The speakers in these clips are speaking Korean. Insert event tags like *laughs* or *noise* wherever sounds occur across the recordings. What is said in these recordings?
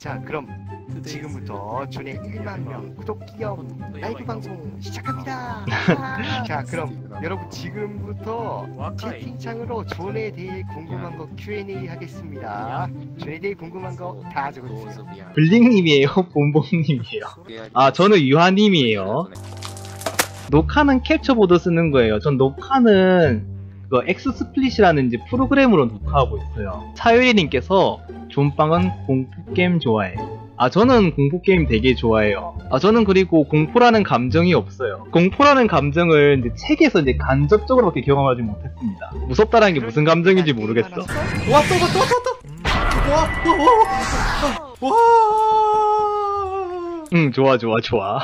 자 그럼 지금부터 전에 1만 명 구독 기업 라이브 방송 시작합니다. 자 그럼 *laughs* 여러분 지금부터 채팅창으로 존에 대해 궁금한 거 Q&A 하겠습니다. 존에 대해 궁금한 거 다 적어주세요. 블링님이에요? *laughs* 본봉님이에요? 아 저는 유하님이에요 녹화는 캡처보드 쓰는 거예요 전 녹화는 그 엑스스플릿이라는 이제 프로그램으로 녹화하고 있어요. 차유리님께서 존빵은 공포게임 좋아해. 아 저는 공포게임 되게 좋아해요. 아 저는 그리고 공포라는 감정이 없어요. 공포라는 감정을 이제 책에서 이제 간접적으로밖에 경험하지 못했습니다. 무섭다라는 게 무슨 감정인지 모르겠어. 왔다 왔다 왔다 왔다 왔다 와와와! 응 좋아 좋아 좋아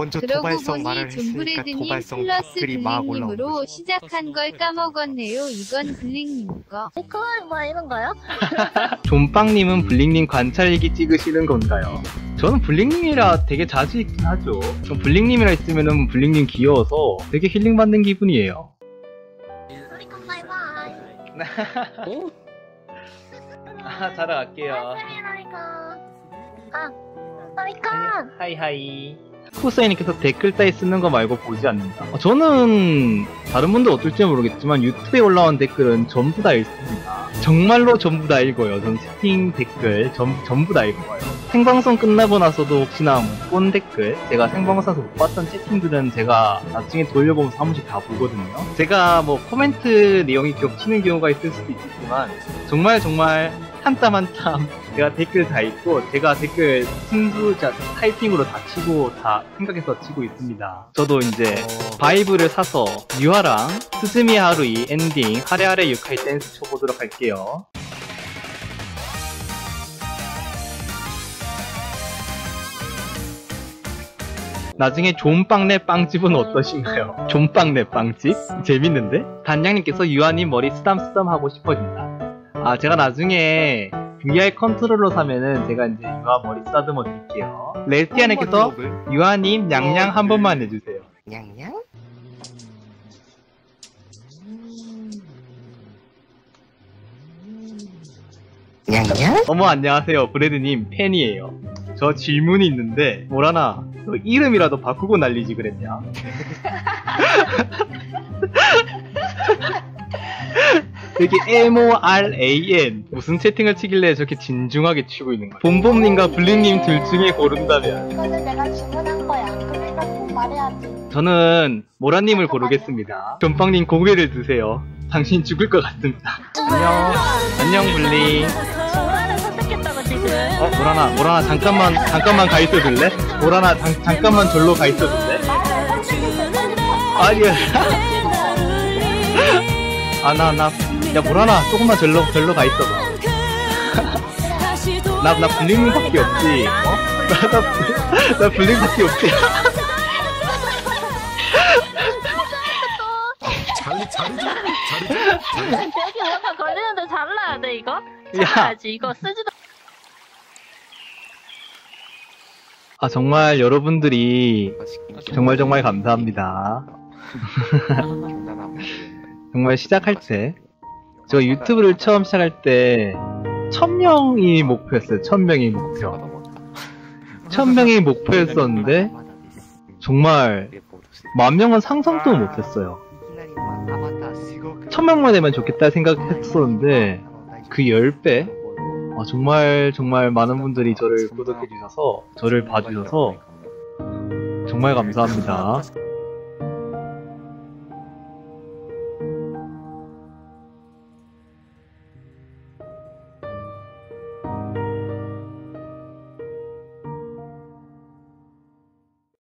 먼저 그러고 도발성 말을 보니 했으니까 존브레드님 도발성 플러스 댓글이 막 거죠. 시작한 걸 까먹었네요. 이건 블링님 거. 그거 뭐 이런 거요? *laughs* 존빵님은 블링님 관찰일기 찍으시는 건가요? 저는 블링님이라 되게 자주 있긴 하죠. 전 블링님이라 있으면은 블링님 귀여워서 되게 힐링 받는 기분이에요. 우리건 바이바이. 아, 자러 갈게요. 아, 바이건. 하이하이. 쿠사이님께서 댓글 따위 쓰는 거 말고 보지 않는다. 어, 저는 다른 분들 어떨지 모르겠지만 유튜브에 올라온 댓글은 전부 다 읽습니다. 정말로 전부 다 읽어요. 전 채팅 댓글 전, 전부 다 읽어요. 생방송 끝나고 나서도 혹시나 못본 댓글, 제가 생방송에서 못 봤던 채팅들은 제가 나중에 돌려보면서 한 번씩 다 보거든요. 제가 뭐 코멘트 내용이 겹치는 경우가 있을 수도 있겠지만 정말 정말 한 땀 한 땀 제가 댓글 다 읽고 제가 댓글 순수 자 타이핑으로 다 치고 다 생각해서 치고 있습니다. 저도 이제 바이브를 사서 유아랑 스즈미 하루이 엔딩 하레하레 유카이 댄스 쳐보도록 할게요. 나중에 존빵내 빵집은 어떠신가요? *laughs* 존빵내 빵집? 재밌는데? 단장님께서 유아님 머리 쓰담쓰담 하고 싶어진다. 아, 제가 나중에 VR 컨트롤러 사면은 제가 이제 유아 머리 쓰다듬어 드릴게요. 레티아님께서 한번 유아님 냥냥 한 번만 해주세요. 냥냥? 냥냥? 어머 안녕하세요 브레드님 팬이에요. 저 질문이 있는데 뭐라나 너 이름이라도 바꾸고 날리지 그랬냐? *laughs* 여기 M-O-R-A-N 무슨 채팅을 치길래 저렇게 진중하게 치고 있는 거야? 봄봄님과 블링님 둘 중에 고른다면 이거는 내가 주문한 거야. 꼭 말해야지. 저는 모라님을 고르겠습니다. 전빵님 고개를 드세요. 당신 죽을 것 같습니다. 안녕. 안녕 블링. 보라를 선택했다고 지금. 어 모라나 모라나 잠깐만 잠깐만 가 있어 줄래? 모라나 잠, 잠깐만 절로 가 있어 줄래? 아니야. *laughs* 아나 나 야 모라나 조금만 절로 절로 가 있어 봐. *laughs* 나나 블링밖에 없지. 어? 나나 *laughs* 나 블링밖에 없지. *laughs* 자리 자리 좀 자리 좀 여기 뭔가 걸리는데 잘라야 돼 이거? 야. 잘라야지 이거 쓰지도. 아 정말 여러분들이 정말 정말 감사합니다. 정말 시작할 때, 저 유튜브를 처음 시작할 때, 1000명이 목표였어요. 1000명이 목표. 1000명이 목표였었는데, 정말, 만 명은 상상도 못했어요. 1000명만 되면 좋겠다 생각했었는데, 그 10배? 아, 정말, 정말 많은 분들이 저를 구독해주셔서, 저를 봐주셔서, 정말 감사합니다.